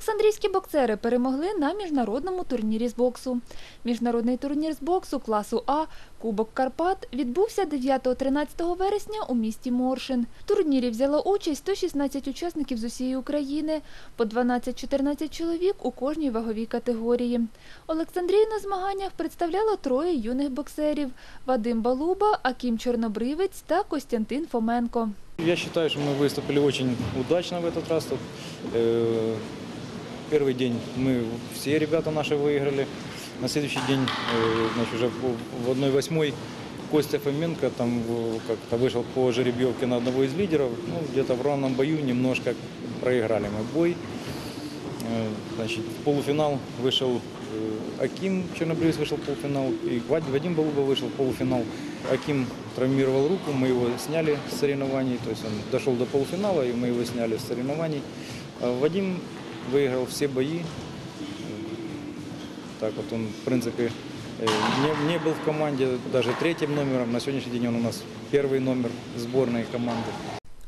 Олександрійські боксери перемогли на міжнародному турнірі з боксу. Міжнародний турнір з боксу класу А Кубок Карпат відбувся 9-13 вересня у місті Моршин. В турнірі взяло участь 116 учасників з усієї України, по 12-14 чоловік у кожній ваговій категорії. Олександрію на змаганнях представляло троє юних боксерів – Вадим Балуба, Акім Чорнобривець та Костянтин Фоменко. Я считаю, что мы выступили очень удачно в этот раз. Тут, э, Первый день мы все ребята наши выиграли. На следующий день, э, значит, уже в- в 1-8 Костя Фоменко там э, как-то вышел по жеребьевке на одного из лидеров. Ну, где-то в равном бою немножко проиграли мы бой. Э, Значит, в полуфинал вышел э, Аким Чернобривец вышел в полуфинал, и Вад- Вадим Балуба вышел в полуфинал. Аким травмировал руку, мы его сняли с соревнований, то есть он дошел до полуфинала, и мы его сняли с соревнований. А Вадим выиграл все бои. Так вот он, в принципе, э, не, не был в команде даже третьим номером. На сегодняшний день он у нас первый номер сборной команды.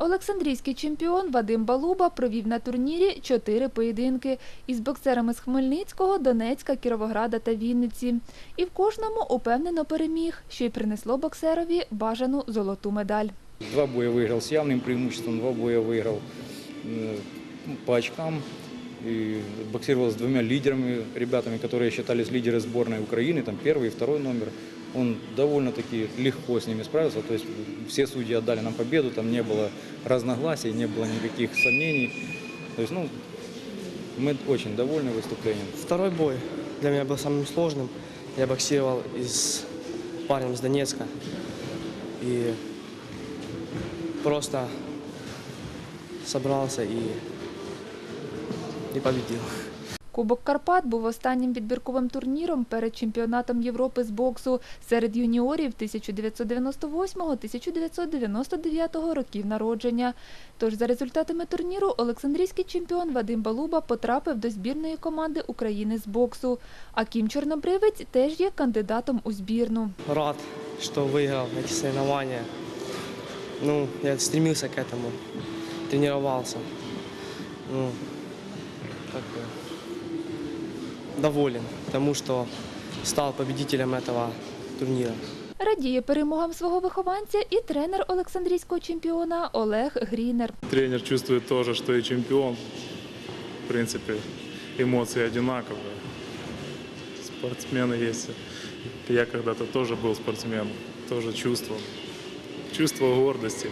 Олександрійський чемпіон Вадим Балуба провів на турнірі чотири поєдинки із боксерами з Хмельницького, Донецька, Кіровограда та Вінниці. І в кожному упевнено переміг, що й принесло боксерові бажану золоту медаль. Два боя выиграл с явным преимуществом, два боя выиграл э, ну, по очкам. И боксировал с двумя лидерами, ребятами, которые считались лидеры сборной Украины, там первый и второй номер. Он довольно-таки легко с ними справился, то есть все судьи отдали нам победу, там не было разногласий, не было никаких сомнений. То есть, ну, мы очень довольны выступлением. Второй бой для меня был самым сложным. Я боксировал из парнем с Донецка. И просто собрался и, и победил. Кубок Карпат був останнім відбірковим турніром перед чемпіонатом Європи з боксу серед юніорів 1998-1999 років народження. Тож за результатами турніру Олександрійський чемпіон Вадим Балуба потрапив до збірної команди України з боксу. А Кім Чорнобривець теж є кандидатом у збірну. Рад, что выиграл эти соревнования. Ну, я стремился к этому, тренировался. Ну, как бы доволен тому, что стал победителем этого турнира. Радіє перемогам свого вихованця і тренер Олександрійського чемпіона Олег Грінер. Тренер чувствует тоже, что и чемпион. В принципе, эмоции одинаковые. Спортсмены есть. Я когда-то тоже был спортсменом. Тоже чувство. Чувство гордости.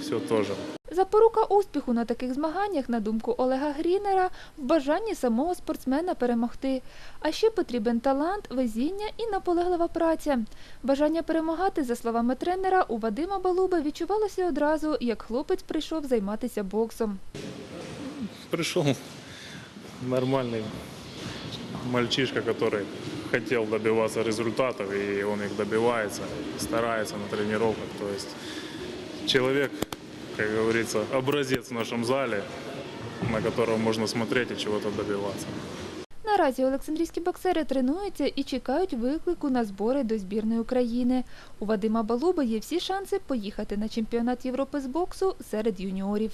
Все тоже. Запорука успіху на таких змаганнях, на думку Олега Грінера, в бажанні самого спортсмена перемогти. А ще потрібен талант, везіння і наполеглива праця. Бажання перемагати, за словами тренера, у Вадима Балуби відчувалося одразу, як хлопець прийшов займатися боксом. Пришел нормальный мальчишка, который хотел добиваться результатов, и он их добивается, старается на тренировках. То есть человек, как говорится, образец в нашем зале, на которого можно смотреть и чего-то добиваться. Наразі Олександрійські боксери тренуються і чекають виклику на збори до збірної України. У Вадима Балуби є всі шанси поїхати на чемпіонат Європи з боксу серед юніорів.